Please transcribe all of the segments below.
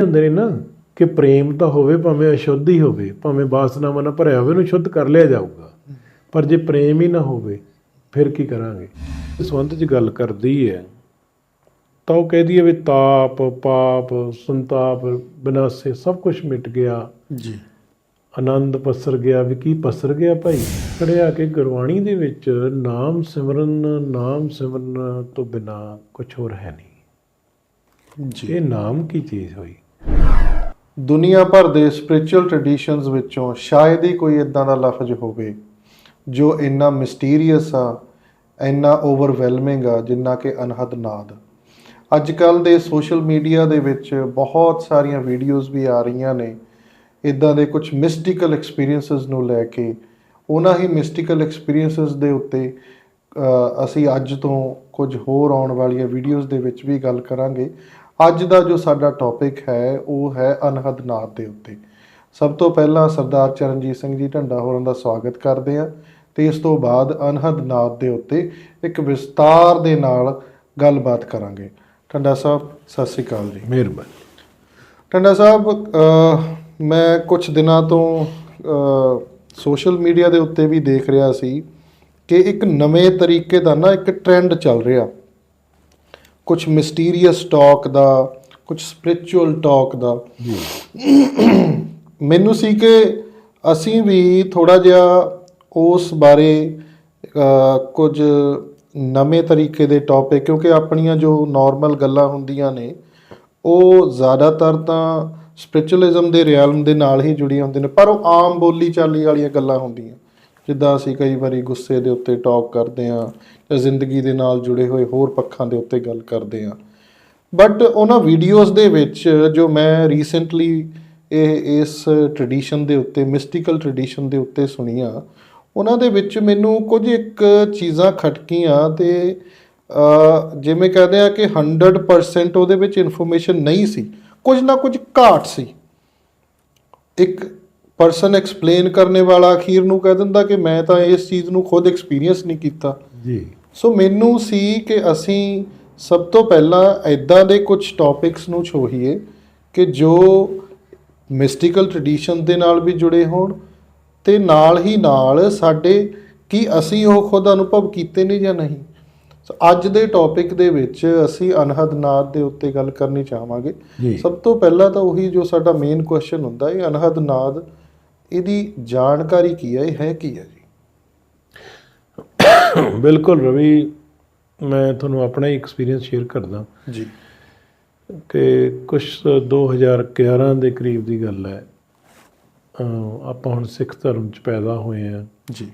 ਹੁੰਦੇ ਨੇ ਨਾ ਕਿ ਪ੍ਰੇਮ ਤਾਂ ਹੋਵੇ ਭਾਵੇਂ ਅਸ਼ੁੱਧ ਹੀ ਹੋਵੇ ਭਾਵੇਂ ਬਾਸਨਾਵਾਂ ਨਾਲ ਭਰਿਆ ਹੋਵੇ ਉਹਨੂੰ ਸ਼ੁੱਧ ਕਰ ਲਿਆ ਜਾਊਗਾ। ਪਰ ਜੇ ਪ੍ਰੇਮ ਹੀ ਨਾ ਹੋਵੇ ਫਿਰ ਕੀ ਕਰਾਂਗੇ? ਇਸ ਸੰਬੰਧ 'ਚ ਗੱਲ ਕਰਦੀ ਹੈ ਤਾਂ ਉਹ ਕਹਿੰਦੀ ਹੈ ਵੀ ਤਾਪ ਪਾਪ ਸੰਤਾਪ ਬਿਨਾਸੇ ਸਭ ਕੁਝ ਮਿਟ ਗਿਆ। ਜੀ। ਆਨੰਦ ਪਸਰ ਗਿਆ। ਵੀ ਕੀ ਪਸਰ ਗਿਆ ਭਾਈ? ਖੜਿਆ ਕੇ ਗੁਰਬਾਣੀ ਦੇ ਵਿੱਚ ਨਾਮ ਸਿਮਰਨ ਨਾਮ ਸਿਮਰਨ ਤੋਂ ਬਿਨਾ ਕੁਝ ਹੋਰ ਹੈ ਨਹੀਂ। ਜੀ। ਇਹ ਨਾਮ ਕੀ ਚੀਜ਼ ਹੋਈ? ਦੁਨੀਆ ਭਰ ਦੇ ਸਪਿਰਚੁਅਲ ਟ੍ਰੈਡੀਸ਼ਨਸ ਵਿੱਚੋਂ ਸ਼ਾਇਦ ਹੀ ਕੋਈ ਇਦਾਂ ਦਾ ਲਫ਼ਜ਼ ਹੋਵੇ, ਜੋ ਇੰਨਾ ਮਿਸਟੀਰੀਅਸ ਆ, ਇੰਨਾ ਓਵਰਵੈਲਮਿੰਗ ਆ, ਜਿੰਨਾ ਕਿ ਅਨਹਦ ਨਾਦ। ਅੱਜ ਕੱਲ ਦੇ ਸੋਸ਼ਲ ਮੀਡੀਆ ਦੇ ਵਿੱਚ ਬਹੁਤ ਸਾਰੀਆਂ ਵੀਡੀਓਜ਼ ਵੀ ਆ ਰਹੀਆਂ ਨੇ। ਇਦਾਂ ਦੇ ਕੁਝ ਮਿਸਟੀਕਲ ਐਕਸਪੀਰੀਐਂਸਸ ਨੂੰ ਲੈ ਕੇ, ਉਹਨਾਂ ਹੀ ਮਿਸਟੀਕਲ ਐਕਸਪੀਰੀਐਂਸਸ ਦੇ ਉੱਤੇ ਅਸੀਂ ਅੱਜ ਤੋਂ ਕੁਝ ਹੋਰ ਆਉਣ ਵਾਲੀਆਂ ਵੀਡੀਓਜ਼ ਦੇ ਵਿੱਚ ਵੀ ਗੱਲ ਕਰਾਂਗੇ। ਅੱਜ ਦਾ ਜੋ ਸਾਡਾ ਟੌਪਿਕ ਹੈ ਉਹ ਹੈ ਅਨਹਦ ਨਾਦ ਦੇ ਉੱਤੇ। ਸਭ ਤੋਂ ਪਹਿਲਾਂ ਸਰਦਾਰ ਚਰਨਜੀਤ ਸਿੰਘ ਜੀ ਢੰਡਾ ਹੋਰਾਂ ਦਾ ਸਵਾਗਤ ਕਰਦੇ ਹਾਂ ਤੇ ਇਸ ਤੋਂ ਬਾਅਦ ਅਨਹਦ ਨਾਦ ਦੇ ਉੱਤੇ ਇੱਕ ਵਿਸਤਾਰ ਦੇ ਨਾਲ ਗੱਲਬਾਤ ਕਰਾਂਗੇ। ਢੰਡਾ ਸਾਹਿਬ ਸਤਿ ਸ੍ਰੀ ਅਕਾਲ ਜੀ। ਮਿਹਰਬਾਨੀ। ਟੰਡਾ ਸਾਹਿਬ ਮੈਂ ਕੁਝ ਦਿਨਾਂ ਤੋਂ ਸੋਸ਼ਲ ਮੀਡੀਆ ਦੇ ਉੱਤੇ ਵੀ ਦੇਖ ਰਿਹਾ ਸੀ ਕਿ ਇੱਕ ਨਵੇਂ ਤਰੀਕੇ ਦਾ ਨਾ ਇੱਕ ਟ੍ਰੈਂਡ ਚੱਲ ਰਿਹਾ। ਕੁਝ ਮਿਸਟੀਰੀਅਸ ਟਾਕ ਦਾ ਕੁਝ ਸਪਿਰਚੁਅਲ ਟਾਕ ਦਾ। ਮੈਨੂੰ ਸੀ ਕਿ ਅਸੀਂ ਵੀ ਥੋੜਾ ਜਿਹਾ ਉਸ ਬਾਰੇ ਕੁਝ ਨਵੇਂ ਤਰੀਕੇ ਦੇ ਟੌਪਿਕ ਕਿਉਂਕਿ ਆਪਣੀਆਂ ਜੋ ਨਾਰਮਲ ਗੱਲਾਂ ਹੁੰਦੀਆਂ ਨੇ, ਉਹ ਜ਼ਿਆਦਾਤਰ ਤਾਂ ਸਪਿਰਚੁਅਲਿਜ਼ਮ ਦੇ ਰਿਆਲਮ ਦੇ ਨਾਲ ਹੀ ਜੁੜੀਆਂ ਹੁੰਦੀਆਂ ਨੇ, ਪਰ ਉਹ ਆਮ ਬੋਲੀ ਚਾਲੀ ਵਾਲੀਆਂ ਗੱਲਾਂ ਹੁੰਦੀਆਂ। ਜਿੱਦਾਂ ਅਸੀਂ ਕਈ ਵਾਰੀ ਗੁੱਸੇ ਦੇ ਉੱਤੇ ਟਾਕ ਕਰਦੇ ਹਾਂ ਜਾਂ ਜ਼ਿੰਦਗੀ ਦੇ ਨਾਲ ਜੁੜੇ ਹੋਏ ਹੋਰ ਪੱਖਾਂ ਦੇ ਉੱਤੇ ਗੱਲ ਕਰਦੇ ਹਾਂ। ਬਟ ਉਹਨਾਂ ਵੀਡੀਓਜ਼ ਦੇ ਵਿੱਚ ਜੋ ਮੈਂ ਰੀਸੈਂਟਲੀ ਇਹ, ਇਸ ਟ੍ਰੈਡੀਸ਼ਨ ਦੇ ਉੱਤੇ ਮਿਸਟੀਕਲ ਟ੍ਰੈਡੀਸ਼ਨ ਦੇ ਉੱਤੇ ਸੁਣੀਆਂ, ਉਹਨਾਂ ਦੇ ਵਿੱਚ ਮੈਨੂੰ ਕੁਝ ਇੱਕ ਚੀਜ਼ਾਂ ਖਟਕੀਆਂ ਤੇ ਜਿਵੇਂ ਕਹਦੇ ਆ ਕਿ 100% ਉਹਦੇ ਵਿੱਚ ਇਨਫੋਰਮੇਸ਼ਨ ਨਹੀਂ ਸੀ, ਕੁਝ ਨਾ ਕੁਝ ਘਾਟ ਸੀ। ਇੱਕ ਪਰਸਨ ਐਕਸਪਲੇਨ ਕਰਨੇ ਵਾਲਾ ਅਖੀਰ ਨੂੰ ਕਹਿ ਦਿੰਦਾ ਕਿ ਮੈਂ ਤਾਂ ਇਸ ਚੀਜ਼ ਨੂੰ ਖੁਦ ਐਕਸਪੀਰੀਅੰਸ ਨਹੀਂ ਕੀਤਾ। ਜੀ। ਸੋ ਮੈਨੂੰ ਸੀ ਕਿ ਅਸੀਂ ਸਭ ਤੋਂ ਪਹਿਲਾਂ ਐਦਾਂ ਦੇ ਕੁਝ ਟੌਪਿਕਸ ਨੂੰ ਛੋਹੀਏ ਕਿ ਜੋ ਮਿਸਟੀਕਲ ਟ੍ਰੈਡੀਸ਼ਨ ਦੇ ਨਾਲ ਵੀ ਜੁੜੇ ਹੋਣ ਤੇ ਨਾਲ ਹੀ ਨਾਲ ਸਾਡੇ ਕੀ ਅਸੀਂ ਉਹ ਖੁਦ ਅਨੁਭਵ ਕੀਤੇ ਨੇ ਜਾਂ ਨਹੀਂ। ਸੋ ਅੱਜ ਦੇ ਟੌਪਿਕ ਦੇ ਵਿੱਚ ਅਸੀਂ ਅਨਹਦ ਨਾਦ ਦੇ ਉੱਤੇ ਗੱਲ ਕਰਨੀ ਚਾਹਾਂਗੇ। ਸਭ ਤੋਂ ਪਹਿਲਾਂ ਤਾਂ ਉਹੀ ਜੋ ਸਾਡਾ ਮੇਨ ਕੁਐਸਚਨ ਹੁੰਦਾ ਹੈ ਅਨਹਦ ਨਾਦ ਇਹਦੀ ਜਾਣਕਾਰੀ ਕੀ ਹੈ ਇਹ ਹੈ ਕੀ ਹੈ ਜੀ? ਬਿਲਕੁਲ ਰਵੀ ਮੈਂ ਤੁਹਾਨੂੰ ਆਪਣਾ ਹੀ ਐਕਸਪੀਰੀਅੰਸ ਸ਼ੇਅਰ ਕਰਦਾ। ਜੀ। ਕਿ ਕੁਝ 2011 ਦੇ ਕਰੀਬ ਦੀ ਗੱਲ ਹੈ। ਆਪਾਂ ਹੁਣ ਸਿੱਖ ਧਰਮ 'ਚ ਪੈਦਾ ਹੋਏ ਆ ਜੀ।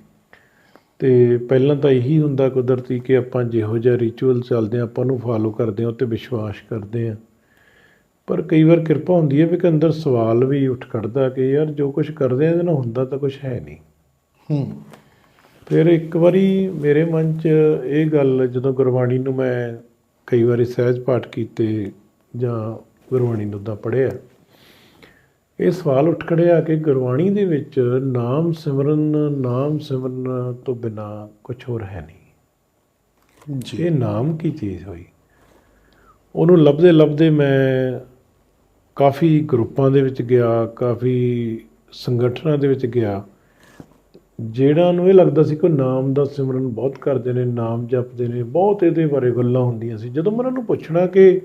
ਤੇ ਪਹਿਲਾਂ ਤਾਂ ਇਹੀ ਹੁੰਦਾ ਕੁਦਰਤੀ ਕਿ ਆਪਾਂ ਜਿਹੋ ਜਿਹਾ ਰਿਚੁਅਲ ਚੱਲਦੇ ਆ ਆਪਾਂ ਨੂੰ ਫਾਲੋ ਕਰਦੇ ਆ ਤੇ ਵਿਸ਼ਵਾਸ ਕਰਦੇ ਆ ਪਰ ਕਈ ਵਾਰ ਕਿਰਪਾ ਹੁੰਦੀ ਹੈ ਵੀ ਕਿ ਅੰਦਰ ਸਵਾਲ ਵੀ ਉੱਠ ਖੜਦਾ ਕਿ ਯਾਰ ਜੋ ਕੁਝ ਕਰਦੇ ਆ ਇਹਦੇ ਨਾਲ ਹੁੰਦਾ ਤਾਂ ਕੁਝ ਹੈ ਨਹੀਂ। ਹੂੰ। ਫਿਰ ਇੱਕ ਵਾਰੀ ਮੇਰੇ ਮਨ 'ਚ ਇਹ ਗੱਲ ਜਦੋਂ ਗੁਰਬਾਣੀ ਨੂੰ ਮੈਂ ਕਈ ਵਾਰੀ ਸਹਿਜ ਪਾਠ ਕੀਤੇ ਜਾਂ ਗੁਰਬਾਣੀ ਨੂੰ ਤਾਂ ਪੜ੍ਹਿਆ ਇਹ ਸਵਾਲ ਉੱਠ ਖੜਿਆ ਕਿ ਗੁਰਬਾਣੀ ਦੇ ਵਿੱਚ ਨਾਮ ਸਿਮਰਨ ਨਾਮ ਸਿਮਰਨ ਤੋਂ ਬਿਨਾ ਕੁਝ ਹੋਰ ਹੈ ਨਹੀਂ। ਜੀ। ਇਹ ਨਾਮ ਕੀ ਚੀਜ਼ ਹੋਈ? ਉਹਨੂੰ ਲੱਭਦੇ ਲੱਭਦੇ ਮੈਂ ਕਾਫੀ ਗਰੁੱਪਾਂ ਦੇ ਵਿੱਚ ਗਿਆ ਕਾਫੀ ਸੰਗਠਨਾਂ ਦੇ ਵਿੱਚ ਗਿਆ। ਜਿਹੜਾ ਨੂੰ ਇਹ ਲੱਗਦਾ ਸੀ ਕਿ ਨਾਮ ਦਾ ਸਿਮਰਨ ਬਹੁਤ ਕਰਦੇ ਨੇ ਨਾਮ ਜਪਦੇ ਨੇ ਬਹੁਤ ਇਹਦੇ ਬਾਰੇ ਗੱਲਾਂ ਹੁੰਦੀਆਂ ਸੀ। ਜਦੋਂ ਮੈਂ ਉਹਨਾਂ ਨੂੰ ਪੁੱਛਣਾ ਕਿ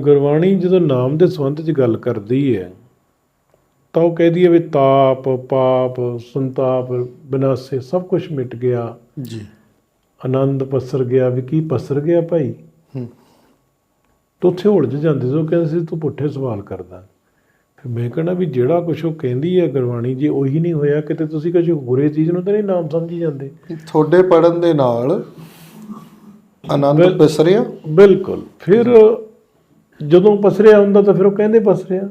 ਗੁਰਬਾਣੀ ਜਦੋਂ ਨਾਮ ਦੇ ਸੰਬੰਧ 'ਚ ਗੱਲ ਕਰਦੀ ਹੈ ਤਾਂ ਉਹ ਕਹਿੰਦੀ ਹੈ ਵੀ ਤਾਪ ਪਾਪ ਸੰਤਾਪ ਬਿਨਾਸੇ ਸਭ ਕੁਝ ਮਿਟ ਗਿਆ। ਜੀ। ਆਨੰਦ ਪਸਰ ਗਿਆ। ਵੀ ਕੀ ਪਸਰ ਗਿਆ ਭਾਈ? ਹੂੰ। ਤੂੰ ਉੱਥੇ ਉਲਝ ਜਾਂਦੇ ਸੀ ਉਹ ਕਹਿੰਦੇ ਸੀ ਤੂੰ ਪੁੱਠੇ ਸਵਾਲ ਕਰਦਾ ਫਿਰ ਮੈਂ ਕਹਿੰਦਾ ਵੀ ਜਿਹੜਾ ਕੁਝ ਉਹ ਕਹਿੰਦੀ ਹੈ ਗੁਰਬਾਣੀ ਜੀ ਉਹੀ ਨਹੀਂ ਹੋਇਆ ਕਿਤੇ ਤੁਸੀਂ ਕੁਝ ਹੋਰੇ ਚੀਜ਼ ਨੂੰ ਤਾਂ ਨਹੀਂ ਨਾਮ ਸਮਝੀ ਜਾਂਦੇ? ਤੁਹਾਡੇ ਪੜਨ ਦੇ ਨਾਲ ਆਨੰਦ ਪਸਰਿਆ ਬਿਲਕੁਲ। ਫਿਰ ਜਦੋਂ ਪਸਰਿਆ ਹੁੰਦਾ ਤਾਂ ਫਿਰ ਉਹ ਕਹਿੰਦੇ ਪਸਰਿਆ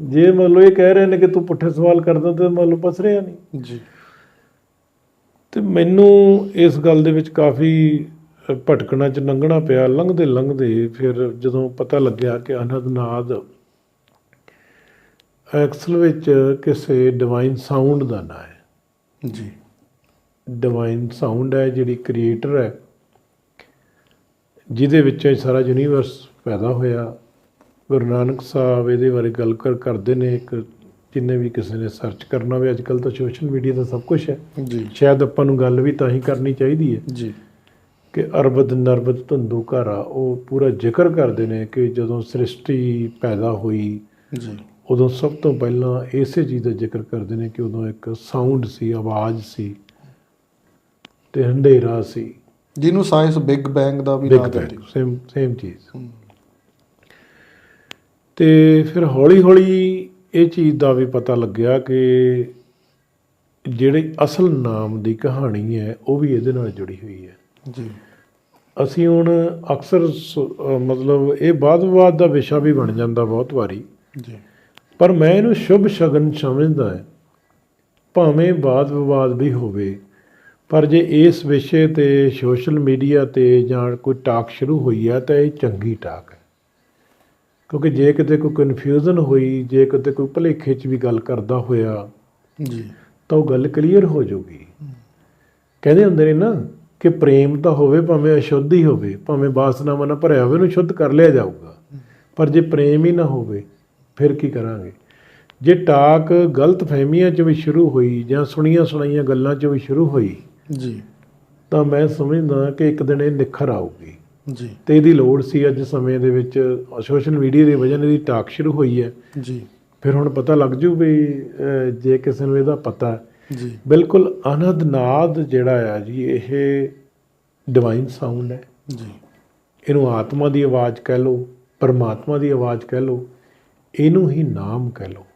ਜੇ ਮੰਨ ਲਓ ਇਹ ਕਹਿ ਰਹੇ ਨੇ ਕਿ ਤੂੰ ਪੁੱਠੇ ਸਵਾਲ ਕਰਦਾ ਤਾਂ ਮੰਨ ਲਓ ਪਸਰਿਆ ਨਹੀਂ। ਜੀ। ਤੇ ਮੈਨੂੰ ਇਸ ਗੱਲ ਦੇ ਵਿੱਚ ਕਾਫੀ ਭਟਕਣਾ ਚ ਲੰਘਣਾ ਪਿਆ ਲੰਘਦੇ ਲੰਘਦੇ ਫਿਰ ਜਦੋਂ ਪਤਾ ਲੱਗਿਆ ਕਿ ਅਨਹਦ ਨਾਦ ਐਕਸਲ ਵਿੱਚ ਕਿਸੇ ਡਿਵਾਈਨ ਸਾਊਂਡ ਦਾ ਨਾਂ ਹੈ। ਜੀ। ਡਿਵਾਈਨ ਸਾਊਂਡ ਹੈ ਜਿਹੜੀ ਕ੍ਰੀਏਟਰ ਹੈ ਜਿਹਦੇ ਵਿੱਚੋਂ ਸਾਰਾ ਯੂਨੀਵਰਸ ਪੈਦਾ ਹੋਇਆ। ਗੁਰੂ ਨਾਨਕ ਸਾਹਿਬ ਇਹਦੇ ਬਾਰੇ ਗੱਲ ਕਰ ਕਰਦੇ ਨੇ ਇੱਕ ਜਿੰਨੇ ਵੀ ਕਿਸੇ ਨੇ ਸਰਚ ਕਰਨਾ ਹੋਵੇ। ਅੱਜ ਕੱਲ ਤਾਂ ਸੋਸ਼ਲ ਮੀਡੀਆ ਦਾ ਸਭ ਕੁਝ ਹੈ। ਜੀ। ਸ਼ਾਇਦ ਆਪਾਂ ਨੂੰ ਗੱਲ ਵੀ ਤਾਂ ਹੀ ਕਰਨੀ ਚਾਹੀਦੀ ਹੈ। ਜੀ। ਕਿ ਅਰਬਦ ਨਰਬਦ ਧੰਦੂ ਘਾਰਾ ਉਹ ਪੂਰਾ ਜ਼ਿਕਰ ਕਰਦੇ ਨੇ ਕਿ ਜਦੋਂ ਸ੍ਰਿਸ਼ਟੀ ਪੈਦਾ ਹੋਈ ਜੀ। ਉਦੋਂ ਸਭ ਤੋਂ ਪਹਿਲਾਂ ਇਸੇ ਚੀਜ਼ ਦਾ ਜ਼ਿਕਰ ਕਰਦੇ ਨੇ ਕਿ ਉਦੋਂ ਇੱਕ ਸਾਊਂਡ ਸੀ ਆਵਾਜ਼ ਸੀ ਤੇ ਹਨੇਰਾ ਸੀ। ਜਿਹਨੂੰ ਸਾਇੰਸ ਬਿਗ ਬੈਂਗ ਦਾ ਵੀ ਨਾਮ ਦਿੰਦੀ ਸੇਮ ਸੇਮ ਚੀਜ਼। ਤੇ ਫਿਰ ਹੌਲੀ ਹੌਲੀ ਇਹ ਚੀਜ਼ ਦਾ ਵੀ ਪਤਾ ਲੱਗਿਆ ਕਿ ਜਿਹੜੀ ਅਸਲ ਨਾਮ ਦੀ ਕਹਾਣੀ ਹੈ ਉਹ ਵੀ ਇਹਦੇ ਨਾਲ ਜੁੜੀ ਹੋਈ ਹੈ। ਜੀ। ਅਸੀਂ ਹੁਣ ਅਕਸਰ ਮਤਲਬ ਇਹ ਬਾਅਦ-ਬਾਅਦ ਦਾ ਵਿਸ਼ਾ ਵੀ ਬਣ ਜਾਂਦਾ ਬਹੁਤ ਵਾਰੀ। ਜੀ। ਪਰ ਮੈਂ ਇਹਨੂੰ ਸ਼ੁਭ ਸ਼ਗਨ ਸਮਝਦਾ ਹਾਂ। ਭਾਵੇਂ ਬਾਦ ਵਿਵਾਦ ਵੀ ਹੋਵੇ। ਪਰ ਜੇ ਇਸ ਵਿਸ਼ੇ ਤੇ ਸੋਸ਼ਲ ਮੀਡੀਆ ਤੇ ਜਾਂ ਕੋਈ ਟਾਕ ਸ਼ੁਰੂ ਹੋਈ ਹੈ ਤਾਂ ਇਹ ਚੰਗੀ ਟਾਕ ਹੈ। ਕਿਉਂਕਿ ਜੇ ਕਿਤੇ ਕੋਈ ਕਨਫਿਊਜ਼ਨ ਹੋਈ ਜੇ ਕਿਤੇ ਕੋਈ ਭੁਲੇਖੇ 'ਚ ਵੀ ਗੱਲ ਕਰਦਾ ਹੋਇਆ ਜੀ। ਤਾਂ ਉਹ ਗੱਲ ਕਲੀਅਰ ਹੋ ਜਾਊਗੀ। ਕਹਿੰਦੇ ਹੁੰਦੇ ਨੇ ਨਾ ਕਿ ਪ੍ਰੇਮ ਤਾਂ ਹੋਵੇ ਭਾਵੇਂ ਅਸ਼ੁੱਧ ਹੀ ਹੋਵੇ ਭਾਵੇਂ ਬਾਸਨਾਵਾਂ ਨਾਲ ਭਰਿਆ ਹੋਵੇ ਉਹਨੂੰ ਸ਼ੁੱਧ ਕਰ ਲਿਆ ਜਾਊਗਾ। ਪਰ ਜੇ ਪ੍ਰੇਮ ਹੀ ਨਾ ਹੋਵੇ ਫਿਰ ਕੀ ਕਰਾਂਗੇ? ਜੇ ਟਾਕ ਗਲਤ ਫਹਿਮੀਆਂ 'ਚ ਵੀ ਸ਼ੁਰੂ ਹੋਈ ਜਾਂ ਸੁਣੀਆਂ ਸੁਣਾਈਆਂ ਗੱਲਾਂ 'ਚ ਵੀ ਸ਼ੁਰੂ ਹੋਈ ਜੀ। ਤਾਂ ਮੈਂ ਸਮਝਦਾ ਕਿ ਇੱਕ ਦਿਨ ਇਹ ਨਿਖਰ ਆਊਗੀ। ਜੀ। ਤੇ ਇਹਦੀ ਲੋੜ ਸੀ ਅੱਜ ਸਮੇਂ ਦੇ ਵਿੱਚ ਸੋਸ਼ਲ ਮੀਡੀਆ ਦੀ ਵਜ੍ਹਾ ਨਾਲ ਇਹਦੀ ਟਾਕ ਸ਼ੁਰੂ ਹੋਈ ਹੈ। ਜੀ। ਫਿਰ ਹੁਣ ਪਤਾ ਲੱਗ ਜੂ ਵੀ ਜੇ ਕਿਸੇ ਨੂੰ ਇਹਦਾ ਪਤਾ ਹੈ ਜੀ। ਬਿਲਕੁਲ ਅਨਹਦ ਨਾਦ ਜਿਹੜਾ ਆ ਜੀ ਇਹ ਡਿਵਾਈਨ ਸਾਊਂਡ ਹੈ। ਜੀ। ਇਹਨੂੰ ਆਤਮਾ ਦੀ ਆਵਾਜ਼ ਕਹਿ ਲਓ ਪਰਮਾਤਮਾ ਦੀ ਆਵਾਜ਼ ਕਹਿ ਲਓ ਇਹਨੂੰ ਹੀ ਨਾਮ ਕਹਿ ਲਓ।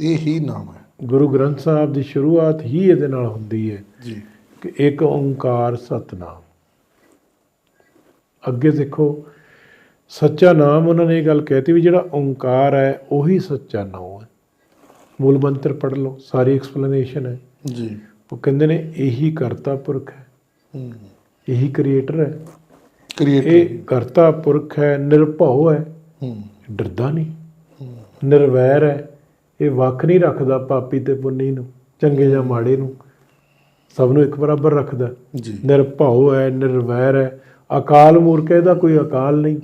ਇਹ ਹੀ ਨਾਮ ਹੈ। ਗੁਰੂ ਗ੍ਰੰਥ ਸਾਹਿਬ ਦੀ ਸ਼ੁਰੂਆਤ ਹੀ ਇਹਦੇ ਨਾਲ ਹੁੰਦੀ ਹੈ ਜੀ। ਕਿ ਇੱਕ ਓੰਕਾਰ ਸਤਨਾਮ। ਅੱਗੇ ਦੇਖੋ ਸੱਚਾ ਨਾਮ ਉਹਨਾਂ ਨੇ ਇਹ ਗੱਲ ਕਹਿਤੀ ਵੀ ਜਿਹੜਾ ਓੰਕਾਰ ਹੈ ਉਹੀ ਸੱਚਾ ਨਾਮ ਹੈ। ਮੂਲ ਮੰਤਰ ਪੜ੍ਹ ਲਓ ਸਾਰੀ ਐਕਸਪਲੇਨੇਸ਼ਨ ਹੈ। ਜੀ। ਉਹ ਕਹਿੰਦੇ ਨੇ ਇਹੀ ਕਰਤਾ ਪੁਰਖ ਹੈ। ਇਹੀ ਕ੍ਰੀਏਟਰ ਹੈ। ਕ੍ਰੀਏਟਰ ਇਹ ਕਰਤਾ ਪੁਰਖ ਹੈ ਨਿਰਭਉ ਹੈ। ਡਰਦਾ ਨਹੀਂ। ਨਿਰਵੈਰ ਹੈ। ਇਹ ਵੱਖ ਨਹੀਂ ਰੱਖਦਾ ਪਾਪੀ ਤੇ ਪੁੰਨੀ ਨੂੰ ਚੰਗੇ ਜਾਂ ਮਾੜੇ ਨੂੰ। ਸਭ ਨੂੰ ਇੱਕ ਬਰਾਬਰ ਰੱਖਦਾ। ਜੀ। ਨਿਰਭਉ ਹੈ ਨਿਰਵੈਰ ਹੈ। ਅਕਾਲ ਮੂਰਖ ਇਹਦਾ ਕੋਈ ਅਕਾਲ ਨਹੀਂ।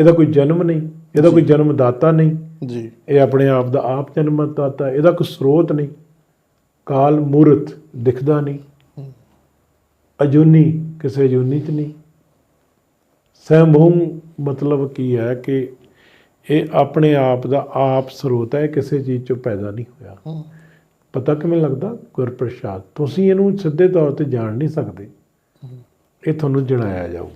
ਇਹਦਾ ਕੋਈ ਜਨਮ ਨਹੀਂ। ਇਹਦਾ ਕੋਈ ਜਨਮ ਦਾਤਾ ਨਹੀਂ। ਜੀ। ਇਹ ਆਪਣੇ ਆਪ ਦਾ ਆਪ ਜਨਮ ਦਾਤਾ ਇਹਦਾ ਕੋਈ ਸਰੋਤ ਨਹੀਂ। ਕਾਲ ਮੂਰਤ ਦਿਖਦਾ ਨਹੀਂ। ਅਜੂਨੀ ਕਿਸੇ ਅਜੂਨੀ ਚ ਨਹੀਂ। ਸੈਭੂਮ ਮਤਲਬ ਕੀ ਹੈ ਕਿ ਇਹ ਆਪਣੇ ਆਪ ਦਾ ਆਪ ਸਰੋਤ ਹੈ। ਕਿਸੇ ਚੀਜ਼ ਚੋਂ ਪੈਦਾ ਨਹੀਂ ਹੋਇਆ। ਪਤਾ ਕਿਵੇਂ ਲੱਗਦਾ? ਗੁਰਪ੍ਰਸਾਦ। ਤੁਸੀਂ ਇਹਨੂੰ ਸਿੱਧੇ ਤੌਰ ਤੇ ਜਾਣ ਨਹੀਂ ਸਕਦੇ। ਇਹ ਤੁਹਾਨੂੰ ਜਣਾਇਆ ਜਾਊ।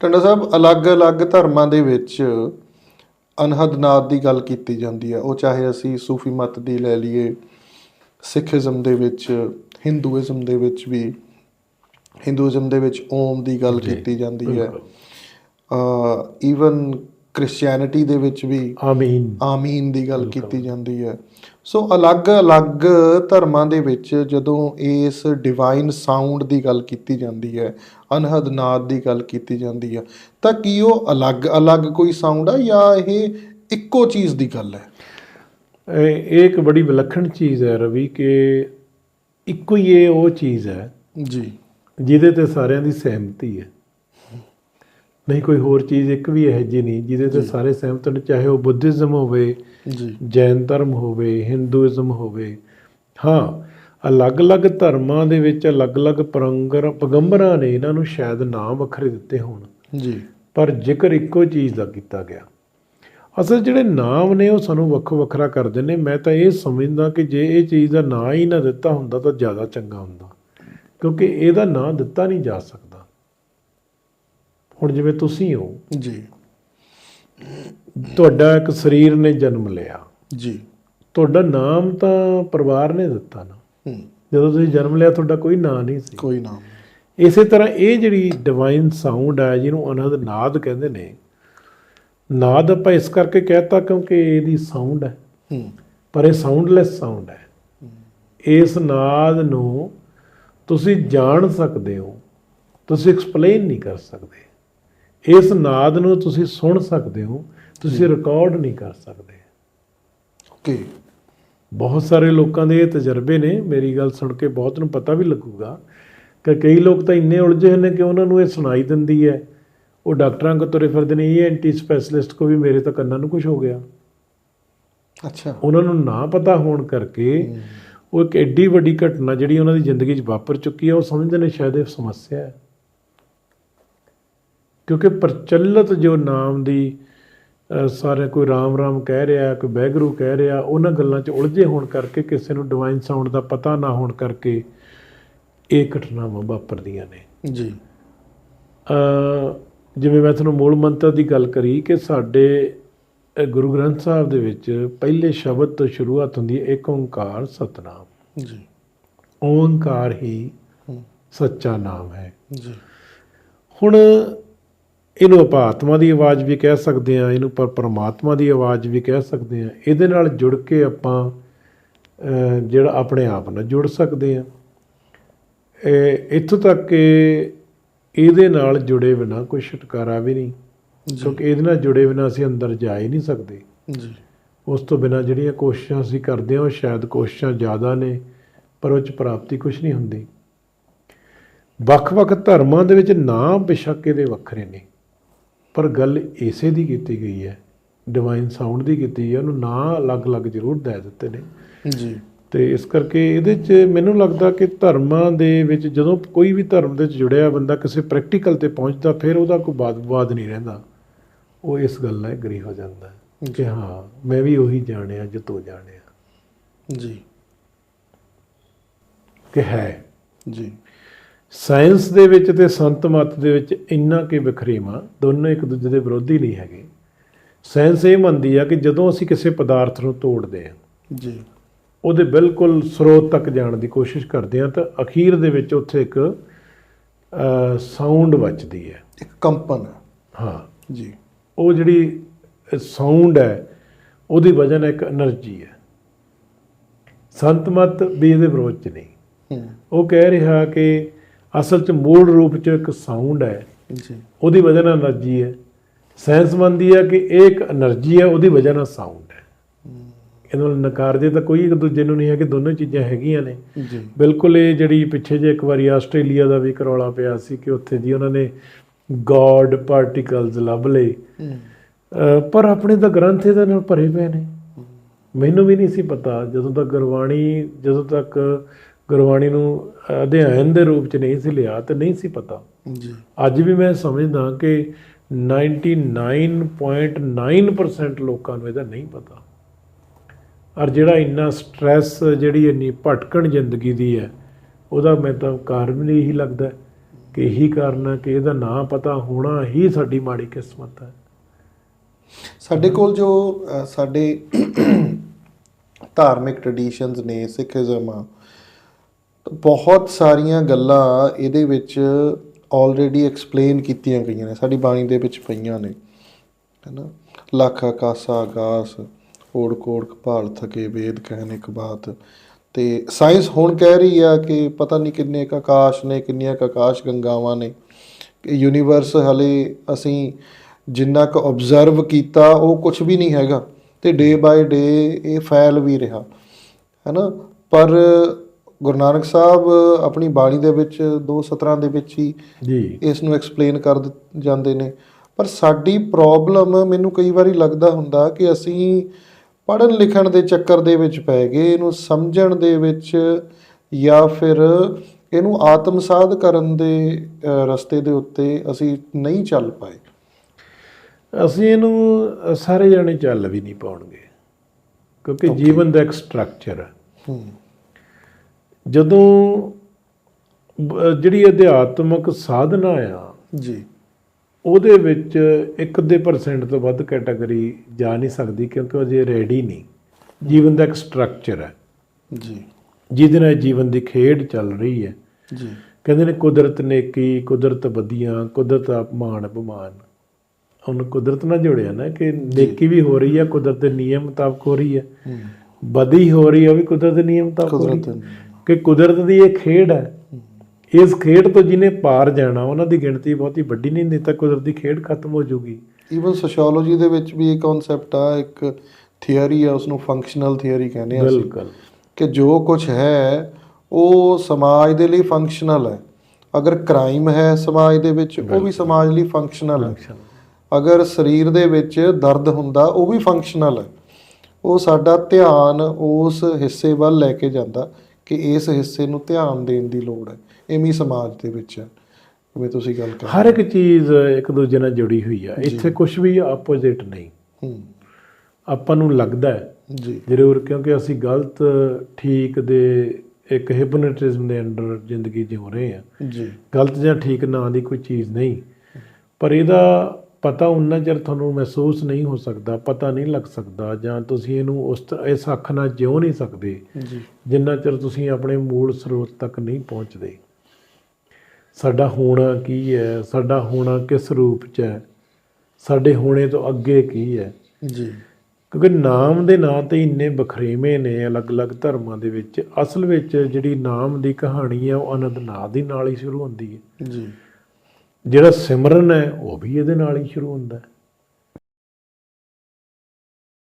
ਟੰਡਾ ਸਾਹਿਬ ਅਲੱਗ-ਅਲੱਗ ਧਰਮਾਂ ਦੇ ਵਿੱਚ ਅਨਹਦ ਨਾਦ ਦੀ ਗੱਲ ਕੀਤੀ ਜਾਂਦੀ ਹੈ। ਉਹ ਚਾਹੇ ਅਸੀਂ ਸੂਫੀ ਮਤ ਦੀ ਲੈ ਲਈਏ ਸਿੱਖੀਜ਼ਮ ਦੇ ਵਿੱਚ ਹਿੰਦੂਇਜ਼ਮ ਦੇ ਵਿੱਚ ਵੀ ਹਿੰਦੂਇਜ਼ਮ ਦੇ ਵਿੱਚ ਓਮ ਦੀ ਗੱਲ ਕੀਤੀ ਜਾਂਦੀ ਹੈ। ਬਿਲਕੁਲ। ਈਵਨ ਕ੍ਰਿਸਚੀਅਨਿਟੀ ਦੇ ਵਿੱਚ ਵੀ ਆਮੀਨ। ਆਮੀਨ ਦੀ ਗੱਲ ਕੀਤੀ ਜਾਂਦੀ ਹੈ। ਸੋ ਅਲੱਗ-ਅਲੱਗ ਧਰਮਾਂ ਦੇ ਵਿੱਚ ਜਦੋਂ ਇਸ ਡਿਵਾਈਨ ਸਾਊਂਡ ਦੀ ਗੱਲ ਕੀਤੀ ਜਾਂਦੀ ਹੈ ਅਨਹਦ ਨਾਦ ਦੀ ਗੱਲ ਕੀਤੀ ਜਾਂਦੀ ਹੈ ਤਾਂ ਕੀ ਉਹ ਅਲੱਗ-ਅਲੱਗ ਕੋਈ ਸਾਊਂਡ ਆ ਜਾਂ ਇਹ ਇੱਕੋ ਚੀਜ਼ ਦੀ ਗੱਲ ਹੈ? ਇਹ ਇਹ ਇੱਕ ਬੜੀ ਵਿਲੱਖਣ ਚੀਜ਼ ਹੈ ਰਵੀ ਕਿ ਇੱਕੋ ਹੀ ਇਹ ਉਹ ਚੀਜ਼ ਹੈ ਜੀ। ਜਿਹਦੇ ਤੇ ਸਾਰਿਆਂ ਦੀ ਸਹਿਮਤੀ ਹੈ। ਨਹੀਂ ਕੋਈ ਹੋਰ ਚੀਜ਼ ਇੱਕ ਵੀ ਇਹੋ ਜਿਹੀ ਨਹੀਂ ਜਿਹਦੇ ਤੇ ਸਾਰੇ ਸਹਿਮਤ ਨੇ ਚਾਹੇ ਉਹ ਬੁੱਧਿਜ਼ਮ ਹੋਵੇ ਜੀ। ਜੈਨ ਧਰਮ ਹੋਵੇ ਹਿੰਦੂਇਜ਼ਮ ਹੋਵੇ। ਹਾਂ ਅਲੱਗ-ਅਲੱਗ ਧਰਮਾਂ ਦੇ ਵਿੱਚ ਅਲੱਗ-ਅਲੱਗ ਪਰੰਗਰ ਪਗੰਬਰਾਂ ਨੇ ਇਹਨਾਂ ਨੂੰ ਸ਼ਾਇਦ ਨਾਮ ਵੱਖਰੇ ਦਿੱਤੇ ਹੋਣ। ਜੀ। ਪਰ ਜ਼ਿਕਰ ਇੱਕੋ ਚੀਜ਼ ਦਾ ਕੀਤਾ ਗਿਆ ਅਸਲ ਜਿਹੜੇ ਨਾਮ ਨੇ ਉਹ ਸਾਨੂੰ ਵੱਖੋ ਵੱਖਰਾ ਕਰਦੇ ਨੇ ਮੈਂ ਤਾਂ ਇਹ ਸਮਝਦਾ ਕਿ ਜੇ ਇਹ ਚੀਜ਼ ਦਾ ਨਾਂ ਹੀ ਨਾ ਦਿੱਤਾ ਹੁੰਦਾ ਤਾਂ ਜ਼ਿਆਦਾ ਚੰਗਾ ਹੁੰਦਾ ਕਿਉਂਕਿ ਇਹਦਾ ਨਾਂ ਦਿੱਤਾ ਨਹੀਂ ਜਾ ਸਕਦਾ। ਹੁਣ ਜਿਵੇਂ ਤੁਸੀਂ ਹੋ ਜੀ। ਤੁਹਾਡਾ ਇੱਕ ਸਰੀਰ ਨੇ ਜਨਮ ਲਿਆ। ਜੀ। ਤੁਹਾਡਾ ਨਾਮ ਤਾਂ ਪਰਿਵਾਰ ਨੇ ਦਿੱਤਾ ਨਾ। ਜਦੋਂ ਤੁਸੀਂ ਜਨਮ ਲਿਆ ਤੁਹਾਡਾ ਕੋਈ ਨਾਂ ਨਹੀਂ ਸੀ। ਕੋਈ ਨਾਮ ਇਸੇ ਤਰ੍ਹਾਂ ਇਹ ਜਿਹੜੀ ਡਿਵਾਈਨ ਸਾਊਂਡ ਹੈ ਜਿਹਨੂੰ ਅਨੰਦ ਨਾਦ ਕਹਿੰਦੇ ਨੇ ਨਾਦ ਆਪਾਂ ਇਸ ਕਰਕੇ ਕਹਿਤਾ ਕਿਉਂਕਿ ਇਹਦੀ ਸਾਊਂਡ ਹੈ। ਪਰ ਇਹ ਸਾਊਂਡਲੈਸ ਸਾਊਂਡ ਹੈ। ਇਸ ਨਾਦ ਨੂੰ ਤੁਸੀਂ ਜਾਣ ਸਕਦੇ ਹੋ। ਤੁਸੀਂ ਐਕਸਪਲੇਨ ਨਹੀਂ ਕਰ ਸਕਦੇ। ਇਸ ਨਾਦ ਨੂੰ ਤੁਸੀਂ ਸੁਣ ਸਕਦੇ ਹੋ ਤੁਸੀਂ ਰਿਕਾਰਡ ਨਹੀਂ ਕਰ ਸਕਦੇ। ਓਕੇ। ਬਹੁਤ ਸਾਰੇ ਲੋਕਾਂ ਦੇ ਇਹ ਤਜਰਬੇ ਨੇ ਮੇਰੀ ਗੱਲ ਸੁਣ ਕੇ ਬਹੁਤ ਨੂੰ ਪਤਾ ਵੀ ਲੱਗੂਗਾ ਕਿ ਕਈ ਲੋਕ ਤਾਂ ਇੰਨੇ ਉਲਝੇ ਹੋਏ ਨੇ ਕਿ ਉਹਨਾਂ ਨੂੰ ਇਹ ਸੁਣਾਈ ਦਿੰਦੀ ਹੈ। ਉਹ ਡਾਕਟਰਾਂ ਕੋ ਤੁਰੇ ਫਿਰਦੇ ਨੇ ਇਹ ਐਂਟੀ ਸਪੈਸ਼ਲਿਸਟ ਕੋ ਵੀ ਮੇਰੇ ਤਾਂ ਕੰਨਾਂ ਨੂੰ ਕੁਝ ਹੋ ਗਿਆ। ਅੱਛਾ। ਉਹਨਾਂ ਨੂੰ ਨਾ ਪਤਾ ਹੋਣ ਕਰਕੇ ਉਹ ਇੱਕ ਐਡੀ ਵੱਡੀ ਘਟਨਾ ਜਿਹੜੀ ਉਹਨਾਂ ਦੀ ਜ਼ਿੰਦਗੀ 'ਚ ਵਾਪਰ ਚੁੱਕੀ ਹੈ ਉਹ ਸਮਝਦੇ ਨੇ ਸ਼ਾਇਦ ਇਹ ਸਮੱਸਿਆ ਹੈ। ਕਿਉਂਕਿ ਪ੍ਰਚਲਿਤ ਜੋ ਨਾਮ ਦੀ ਸਾਰੇ ਕੋਈ ਰਾਮ ਰਾਮ ਕਹਿ ਰਿਹਾ ਕੋਈ ਬੈਗਰੂ ਕਹਿ ਰਿਹਾ ਉਹਨਾਂ ਗੱਲਾਂ 'ਚ ਉਲਝੇ ਹੋਣ ਕਰਕੇ ਕਿਸੇ ਨੂੰ ਡਿਵਾਈਨ ਸਾਊਂਡ ਦਾ ਪਤਾ ਨਾ ਹੋਣ ਕਰਕੇ ਇਹ ਘਟਨਾਵਾਂ ਵਾਪਰਦੀਆਂ ਨੇ। ਜੀ। ਅ ਜਿਵੇਂ ਮੈਂ ਤੁਹਾਨੂੰ ਮੂਲ ਮੰਤਰ ਦੀ ਗੱਲ ਕਰੀ ਕਿ ਸਾਡੇ ਗੁਰੂ ਗ੍ਰੰਥ ਸਾਹਿਬ ਦੇ ਵਿੱਚ ਪਹਿਲੇ ਸ਼ਬਦ ਤੋਂ ਸ਼ੁਰੂਆਤ ਹੁੰਦੀ ਹੈ ਏਕ ਓੰਕਾਰ ਸਤਨਾਮ। ਜੀ। ਓੰਕਾਰ ਹੂੰ, ਸੱਚਾ ਨਾਮ ਹੈ। ਜੀ। ਹੁਣ ਇਹਨੂੰ ਆਪਾਂ ਆਤਮਾ ਦੀ ਆਵਾਜ਼ ਵੀ ਕਹਿ ਸਕਦੇ ਆ ਇਹਨੂੰ ਪਰ ਪਰਮਾਤਮਾ ਦੀ ਆਵਾਜ਼ ਵੀ ਕਹਿ ਸਕਦੇ ਆ ਇਹਦੇ ਨਾਲ ਜੁੜ ਕੇ ਆਪਾਂ ਜਿਹੜਾ ਆਪਣੇ ਆਪ ਨਾਲ ਜੁੜ ਸਕਦੇ ਆ ਇਹ ਇੱਥੋਂ ਤੱਕ ਕਿ ਇਹਦੇ ਨਾਲ ਜੁੜੇ ਬਿਨਾ ਕੋਈ ਛੁਟਕਾਰਾ ਵੀ ਨਹੀਂ। ਕਿਉਂਕਿ ਇਹਦੇ ਨਾਲ ਜੁੜੇ ਬਿਨਾ ਅਸੀਂ ਅੰਦਰ ਜਾ ਹੀ ਨਹੀਂ ਸਕਦੇ। ਜੀ। ਉਸ ਤੋਂ ਬਿਨਾ ਜਿਹੜੀਆਂ ਕੋਸ਼ਿਸ਼ਾਂ ਅਸੀਂ ਕਰਦੇ ਹਾਂ ਉਹ ਸ਼ਾਇਦ ਕੋਸ਼ਿਸ਼ਾਂ ਜ਼ਿਆਦਾ ਨੇ ਪਰ ਉਹ ਚ ਪ੍ਰਾਪਤੀ ਕੁਝ ਨਹੀਂ ਹੁੰਦੀ। ਵੱਖ-ਵੱਖ ਧਰਮਾਂ ਦੇ ਵਿੱਚ ਨਾਮ ਬੇਸ਼ੱਕ ਇਹਦੇ ਵੱਖਰੇ ਨੇ। ਪਰ ਗੱਲ ਇਸੇ ਦੀ ਕੀਤੀ ਗਈ ਹੈ ਡਿਵਾਈਨ ਸਾਊਂਡ ਦੀ ਕੀਤੀ ਹੈ ਉਹਨੂੰ ਨਾਂ ਅਲੱਗ-ਅਲੱਗ ਜ਼ਰੂਰ ਦੇ ਦਿੱਤੇ ਨੇ। ਜੀ। ਤੇ ਇਸ ਕਰਕੇ ਇਹਦੇ 'ਚ ਮੈਨੂੰ ਲੱਗਦਾ ਕਿ ਧਰਮਾਂ ਦੇ ਵਿੱਚ ਜਦੋਂ ਕੋਈ ਵੀ ਧਰਮ ਦੇ ਵਿੱਚ ਜੁੜਿਆ ਬੰਦਾ ਕਿਸੇ ਪ੍ਰੈਕਟੀਕਲ ਤੇ ਪਹੁੰਚਦਾ ਫਿਰ ਉਹਦਾ ਕੋਈ ਬਾਦ ਵਿਵਾਦ ਨਹੀਂ ਰਹਿੰਦਾ। ਉਹ ਇਸ ਗੱਲ ਨਾਲ ਐਗਰੀ ਹੋ ਜਾਂਦਾ ਹੈ ਕਿ ਹਾਂ ਮੈਂ ਵੀ ਉਹੀ ਜਾਣਿਆ ਜੋ ਤੂੰ ਜਾਣਿਆ। ਜੀ। ਕਿ ਹੈ। ਜੀ। ਸਾਇੰਸ ਦੇ ਵਿੱਚ ਤੇ ਸੰਤ ਮਤ ਦੇ ਵਿੱਚ ਇੰਨਾ ਕਿ ਵਖਰੇਵਾ ਦੋਨੋਂ ਇੱਕ ਦੂਜੇ ਦੇ ਵਿਰੋਧੀ ਨਹੀਂ ਹੈਗੇ। ਸਾਇੰਸ ਇਹ ਮੰਨਦੀ ਆ ਕਿ ਜਦੋਂ ਅਸੀਂ ਕਿਸੇ ਪਦਾਰਥ ਨੂੰ ਤੋੜਦੇ ਆ ਜੀ। ਉਹਦੇ ਬਿਲਕੁਲ ਸਰੋਤ ਤੱਕ ਜਾਣ ਦੀ ਕੋਸ਼ਿਸ਼ ਕਰਦੇ ਆ ਤਾਂ ਅਖੀਰ ਦੇ ਵਿੱਚ ਉੱਥੇ ਇੱਕ ਸਾਊਂਡ ਵੱਜਦੀ ਹੈ। ਇੱਕ ਕੰਪਨ। ਹਾਂ। ਜੀ। ਉਹ ਜਿਹੜੀ ਸਾਊਂਡ ਹੈ ਉਹਦੀ ਵਜਨ ਇੱਕ એનર્ਜੀ ਹੈ। ਸੰਤ ਸੰਤਮਤ ਵੀ ਇਹਦੇ ਵਿਰੋਧ ਚ ਨਹੀਂ। ਉਹ ਕਹਿ ਰਿਹਾ ਕਿ ਅਸਲ 'ਚ ਮੂਲ ਰੂਪ 'ਚ ਇੱਕ ਸਾਊਂਡ ਹੈ। ਜੀ। ਉਹਦੀ ਵਜ੍ਹਾ ਨਾਲ એનર્ਜੀ ਹੈ। ਸਾਇੰਸ ਮੰਨਦੀ ਹੈ ਕਿ ਇਹ ਇੱਕ એનર્ਜੀ ਹੈ ਉਹਦੀ ਵਜ੍ਹਾ ਨਾਲ ਸਾਊਂਡ ਹੈ। ਇਹਨਾਂ ਨੂੰ ਨਕਾਰਦੇ ਤਾਂ ਕੋਈ ਇੱਕ ਦੂਜੇ ਨੂੰ ਨਹੀਂ ਹੈ ਕਿ ਦੋਨੋਂ ਚੀਜ਼ਾਂ ਹੈਗੀਆਂ ਨੇ। ਜੀ। ਬਿਲਕੁਲ ਇਹ ਜਿਹੜੀ ਪਿੱਛੇ ਜੇ ਇੱਕ ਵਾਰੀ ਆਸਟ੍ਰੇਲੀਆ ਦਾ ਵੀ ਕਰੋਲਾ ਪਿਆ ਸੀ ਕਿ ਉੱਥੇ ਜੀ ਉਹਨਾਂ ਨੇ ਗੋਡ ਪਾਰਟੀਕਲਸ ਲੱਭ ਲਏ। ਪਰ ਆਪਣੇ ਤਾਂ ਗ੍ਰੰਥ ਇਹਦੇ ਨਾਲ ਭਰੇ ਪਏ ਨੇ। ਮੈਨੂੰ ਵੀ ਨਹੀਂ ਸੀ ਪਤਾ ਜਦੋਂ ਤੱਕ ਗੁਰਬਾਣੀ ਜਦੋਂ ਤੱਕ ਗੁਰਬਾਣੀ ਨੂੰ ਅਧਿਐਨ ਦੇ ਰੂਪ ਚ ਨਹੀਂ ਸੀ ਲਿਆ ਤੇ ਨਹੀਂ ਸੀ ਪਤਾ। ਜੀ। ਅੱਜ ਵੀ ਮੈਂ ਸਮਝਦਾ ਕਿ 99.9% ਲੋਕਾਂ ਨੂੰ ਇਹਦਾ ਨਹੀਂ ਪਤਾ। ਔਰ ਜਿਹੜਾ ਇੰਨਾ ਸਟ੍ਰੈਸ ਜਿਹੜੀ ਇੰਨੀ ਭਟਕਣ ਜ਼ਿੰਦਗੀ ਦੀ ਹੈ ਉਹਦਾ ਮੈਂ ਤਾਂ ਕਾਰਨ ਇਹੀ ਲੱਗਦਾ ਕਿ ਇਹੀ ਕਾਰਨ ਹੈ ਕਿ ਇਹਦਾ ਨਾਂ ਪਤਾ ਹੋਣਾ ਹੀ ਸਾਡੀ ਮਾੜੀ ਕਿਸਮਤ ਹੈ। ਸਾਡੇ ਕੋਲ ਜੋ ਸਾਡੇ ਧਾਰਮਿਕ ਟ੍ਰੈਡੀਸ਼ਨਸ ਨੇ ਸਿੱਖੀਜ਼ਮ ਆ ਬਹੁਤ ਸਾਰੀਆਂ ਗੱਲਾਂ ਇਹਦੇ ਵਿੱਚ ਆਲਰੇਡੀ ਐਕਸਪਲੇਨ ਕੀਤੀਆਂ ਗਈਆਂ ਨੇ, ਸਾਡੀ ਬਾਣੀ ਦੇ ਵਿੱਚ ਪਈਆਂ ਨੇ, ਹੈਨਾ? ਲੱਖ ਆਕਾਸਾ ਆਗਾਸ, ਓੜ ਕੋੜ ਕਪਾਲ ਥਕੇ, ਵੇਦ ਕਹਿਣ ਇੱਕ ਬਾਤ। ਤੇ ਸਾਇੰਸ ਹੁਣ ਕਹਿ ਰਹੀ ਆ ਕਿ ਪਤਾ ਨਹੀਂ ਕਿੰਨੇ ਕੁ ਆਕਾਸ਼ ਨੇ, ਕਿੰਨੀਆਂ ਆਕਾਸ਼ ਗੰਗਾਵਾਂ ਨੇ। ਯੂਨੀਵਰਸ ਹਲੇ ਅਸੀਂ ਜਿੰਨਾ ਕੁ ਆਬਜ਼ਰਵ ਕੀਤਾ, ਉਹ ਕੁਝ ਵੀ ਨਹੀਂ ਹੈਗਾ। ਤੇ ਡੇ ਬਾਏ ਡੇ ਇਹ ਫੈਲ ਵੀ ਰਿਹਾ, ਹੈਨਾ? ਪਰ ਗੁਰੂ ਨਾਨਕ ਸਾਹਿਬ ਆਪਣੀ ਬਾਣੀ ਦੇ ਵਿੱਚ ਦੋ ਸਤਰਾਂ ਦੇ ਵਿੱਚ ਹੀ ਜੀ। ਇਸ ਨੂੰ ਐਕਸਪਲੇਨ ਕਰ ਜਾਂਦੇ ਨੇ। ਪਰ ਸਾਡੀ ਪ੍ਰੋਬਲਮ ਮੈਨੂੰ ਕਈ ਵਾਰੀ ਲੱਗਦਾ ਹੁੰਦਾ ਕਿ ਅਸੀਂ ਪੜ੍ਹਨ ਲਿਖਣ ਦੇ ਚੱਕਰ ਦੇ ਵਿੱਚ ਪੈ ਗਏ ਇਹਨੂੰ ਸਮਝਣ ਦੇ ਵਿੱਚ ਜਾਂ ਫਿਰ ਇਹਨੂੰ ਆਤਮਸਾਧ ਕਰਨ ਦੇ ਰਸਤੇ ਦੇ ਉੱਤੇ ਅਸੀਂ ਨਹੀਂ ਚੱਲ ਪਾਏ। ਅਸੀਂ ਇਹਨੂੰ ਸਾਰੇ ਜਾਣੇ ਚੱਲ ਵੀ ਨਹੀਂ ਪਾਉਣਗੇ। ਕਿਉਂਕਿ ਜੀਵਨ ਦਾ ਇੱਕ ਸਟਰਕਚਰ ਹੈ ਹੂੰ। ਜਦੋਂ ਜਿਹੜੀ ਅਧਿਆਤਮਕ ਸਾਧਨਾ ਆ ਜੀ। ਉਹਦੇ ਵਿੱਚ ਇੱਕ ਦੇ ਪਰਸੈਂਟ ਤੋਂ ਵੱਧ ਕੈਟਾਗਰੀ ਜਾ ਨਹੀਂ ਸਕਦੀ ਕਿਉਂਕਿ ਉਹ ਜੇ ਰੈਡੀ ਨਹੀਂ। ਜੀਵਨ ਦਾ ਇੱਕ ਸਟਰਕਚਰ ਹੈ। ਜੀ। ਜਿਹਦੇ ਨਾਲ ਜੀਵਨ ਦੀ ਖੇਡ ਚੱਲ ਰਹੀ ਹੈ। ਜੀ। ਕਹਿੰਦੇ ਨੇ ਕੁਦਰਤ ਨੇਕੀ ਕੁਦਰਤ ਬਦੀਆਂ ਕੁਦਰਤ ਅਪਮਾਨ ਅਪਮਾਨ। ਉਹਨੂੰ ਕੁਦਰਤ ਨਾਲ ਜੋੜਿਆ ਨਾ ਕਿ ਨੇਕੀ ਵੀ ਹੋ ਰਹੀ ਹੈ ਕੁਦਰਤ ਦੇ ਨਿਯਮ ਮੁਤਾਬਕ ਹੋ ਰਹੀ ਹੈ। ਬਦੀ ਹੋ ਰਹੀ ਹੈ ਵੀ ਕੁਦਰਤ ਦੇ ਨਿਯਮ ਮੁਤਾਬਕ ਹੋ ਰਹੀ ਹੈ। ਕਿ ਕੁਦਰਤ ਦੀ ਇਹ ਖੇਡ ਹੈ ਇਸ ਖੇਡ ਤੋਂ ਜਿਹਨੇ ਪਾਰ ਜਾਣਾ ਉਹਨਾਂ ਦੀ ਗਿਣਤੀ ਬਹੁਤੀ ਵੱਡੀ ਨਹੀਂ ਨਹੀਂ ਤਾਂ ਕੁਦਰਤ ਦੀ ਖੇਡ ਖਤਮ ਹੋ ਜਾਊਗੀ। ਈਵਨ ਸੋਸ਼ੀਓਲੋਜੀ ਦੇ ਵਿੱਚ ਵੀ ਇਹ ਕਨਸੈਪਟ ਆ ਇੱਕ ਥਿਉਰੀ ਆ ਉਸ ਨੂੰ ਫੰਕਸ਼ਨਲ ਥਿਉਰੀ ਕਹਿੰਦੇ ਆ ਬਿਲਕੁਲ। ਕਿ ਜੋ ਕੁਝ ਹੈ ਉਹ ਸਮਾਜ ਦੇ ਲਈ ਫੰਕਸ਼ਨਲ ਹੈ। ਅਗਰ ਕ੍ਰਾਈਮ ਹੈ ਸਮਾਜ ਦੇ ਵਿੱਚ ਉਹ ਵੀ ਸਮਾਜ ਲਈ ਫੰਕਸ਼ਨਲ ਹੈ। ਅਗਰ ਸਰੀਰ ਦੇ ਵਿੱਚ ਦਰਦ ਹੁੰਦਾ ਉਹ ਵੀ ਫੰਕਸ਼ਨਲ ਹੈ। ਉਹ ਸਾਡਾ ਧਿਆਨ ਉਸ ਹਿੱਸੇ ਵੱਲ ਲੈ ਕੇ ਜਾਂਦਾ। ਕਿ ਇਸ ਹਿੱਸੇ ਨੂੰ ਧਿਆਨ ਦੇਣ ਦੀ ਲੋੜ ਹੈ। ਐਵੇਂ ਸਮਾਜ ਦੇ ਵਿੱਚ ਹੈ। ਜਿਵੇਂ ਤੁਸੀਂ ਗੱਲ ਕਰ ਹਰ ਇੱਕ ਚੀਜ਼ ਇੱਕ ਦੂਜੇ ਨਾਲ ਜੁੜੀ ਹੋਈ ਆ ਇੱਥੇ ਕੁਝ ਵੀ ਆਪੋਜ਼ਿਟ ਨਹੀਂ। ਹੂੰ। ਆਪਾਂ ਨੂੰ ਲੱਗਦਾ ਹੈ। ਜੀ। ਜ਼ਰੂਰ ਕਿਉਂਕਿ ਅਸੀਂ ਗਲਤ ਠੀਕ ਦੇ ਇੱਕ ਹਿਪਨੋਟਿਜ਼ਮ ਦੇ ਅੰਡਰ ਜ਼ਿੰਦਗੀ ਜਿਉ ਰਹੇ ਆ ਜੀ। ਗਲਤ ਜਾਂ ਠੀਕ ਨਾਂ ਦੀ ਕੋਈ ਚੀਜ਼ ਨਹੀਂ। ਪਰ ਇਹਦਾ ਪਤਾ ਉਨਾ ਚਿਰ ਤੁਹਾਨੂੰ ਮਹਿਸੂਸ ਨਹੀਂ ਹੋ ਸਕਦਾ ਪਤਾ ਨਹੀਂ ਲੱਗ ਸਕਦਾ ਜਾਂ ਤੁਸੀਂ ਇਹਨੂੰ ਉਸ ਇਸ ਅੱਖ ਨਾਲ ਜਿਉ ਨਹੀਂ ਸਕਦੇ ਜੀ। ਜਿੰਨਾ ਚਿਰ ਤੁਸੀਂ ਆਪਣੇ ਮੂਲ ਸਰੋਤ ਤੱਕ ਨਹੀਂ ਪਹੁੰਚਦੇ। ਸਾਡਾ ਹੋਣਾ ਕੀ ਹੈ? ਸਾਡਾ ਹੋਣਾ ਕਿਸ ਰੂਪ 'ਚ ਹੈ? ਸਾਡੇ ਹੋਣੇ ਤੋਂ ਅੱਗੇ ਕੀ ਹੈ? ਜੀ। ਕਿਉਂਕਿ ਨਾਮ ਦੇ ਨਾਂ ਤੇ ਇੰਨੇ ਬਖਰੇਵੇਂ ਨੇ ਅਲੱਗ-ਅਲੱਗ ਧਰਮਾਂ ਦੇ ਵਿੱਚ ਅਸਲ ਵਿੱਚ ਜਿਹੜੀ ਨਾਮ ਦੀ ਕਹਾਣੀ ਹੈ ਉਹ ਅਨੰਦ ਨਾਦ ਦੀ ਨਾਲ ਹੀ ਸ਼ੁਰੂ ਹੁੰਦੀ ਹੈ। ਜੀ। ਜਿਹੜਾ ਸਿਮਰਨ ਹੈ ਉਹ ਵੀ ਇਹਦੇ ਨਾਲ ਹੀ ਸ਼ੁਰੂ ਹੁੰਦਾ ਹੈ।